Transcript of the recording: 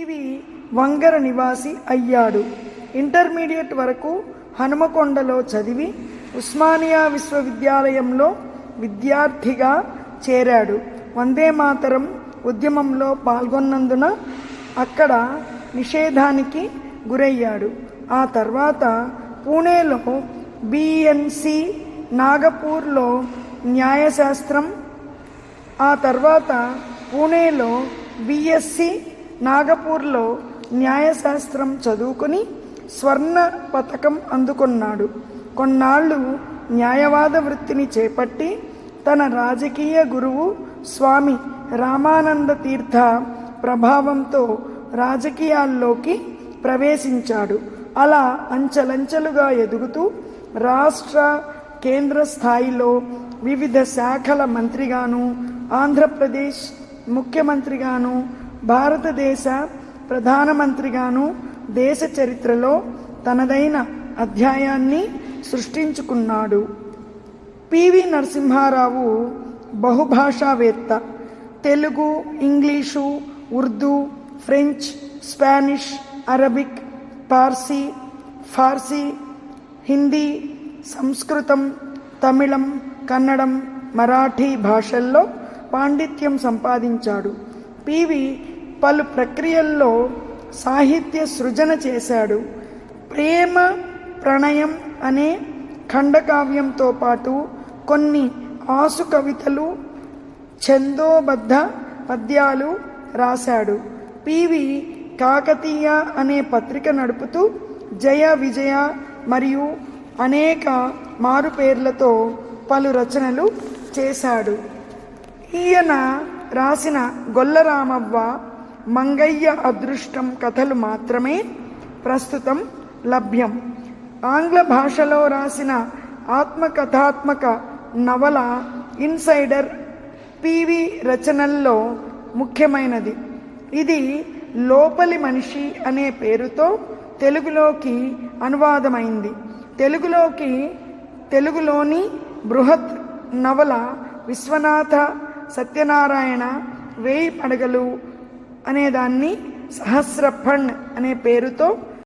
ఇవి వంగర నివాసి అయ్యాడు. ఇంటర్మీడియట్ వరకు హనుమకొండలో చదివి ఉస్మానియా విశ్వవిద్యాలయంలో విద్యార్థిగా చేరాడు. వందే మాతరం ఉద్యమంలో పాల్గొన్నందున అక్కడ నిషేధానికి గురయ్యాడు. ఆ తర్వాత పూణేలో బిఎన్సి నాగపూర్లో న్యాయశాస్త్రం ఆ తర్వాత పూణేలో బిఎస్సి నాగపూర్లో న్యాయశాస్త్రం చదువుకుని స్వర్ణ పథకం అందుకున్నాడు. కొన్నాళ్ళు న్యాయవాద వృత్తిని చేపట్టి తన రాజకీయ గురువు స్వామి రామానంద తీర్థ ప్రభావంతో రాజకీయాల్లోకి ప్రవేశించాడు. అలా అంచెలంచెలుగా ఎదుగుతూ రాష్ట్ర కేంద్ర స్థాయిలో వివిధ శాఖల మంత్రిగాను ఆంధ్రప్రదేశ్ ముఖ్యమంత్రిగాను భారతదేశ ప్రధానమంత్రిగాను దేశ చరిత్రలో తనదైన అధ్యాయాన్ని సృష్టించుకున్నాడు. PV Narasimha Rao బహుభాషావేత్త. Telugu English Urdu French Spanish Arabic Parsi Farsi Hindi సంస్కృతం తమిళం కన్నడం మరాఠీ భాషల్లో పాండిత్యం సంపాదించాడు. పివి పలు ప్రక్రియల్లో సాహిత్య సృజన చేశాడు. ప్రేమ ప్రణయం అనే ఖండకావ్యంతో పాటు కొన్ని ఆసు కవితలు ఛందోబద్ధ పద్యాలు రాశాడు. పివి కాకతీయ అనే పత్రిక నడుపుతూ జయ విజయ మరియు అనేక మారుపేర్లతో పలు రచనలు చేశాడు. ఈయన రాసిన గొల్లరామవ్వ మంగయ్య అదృష్టం కథలు మాత్రమే ప్రస్తుతం లభ్యం. ఆంగ్ల భాషలో రాసిన ఆత్మకథాత్మక నవల ఇన్సైడర్ పివి రచనల్లో ముఖ్యమైనది. ఇది లోపలి మనిషి అనే పేరుతో తెలుగులోకి అనువాదమైంది. తెలుగులోకి తెలుగులోని బృహత్ నవల విశ్వనాథ సత్యనారాయణ వేయి పడగలు అనేదాన్ని సహస్రఫణ్ అనే పేరుతో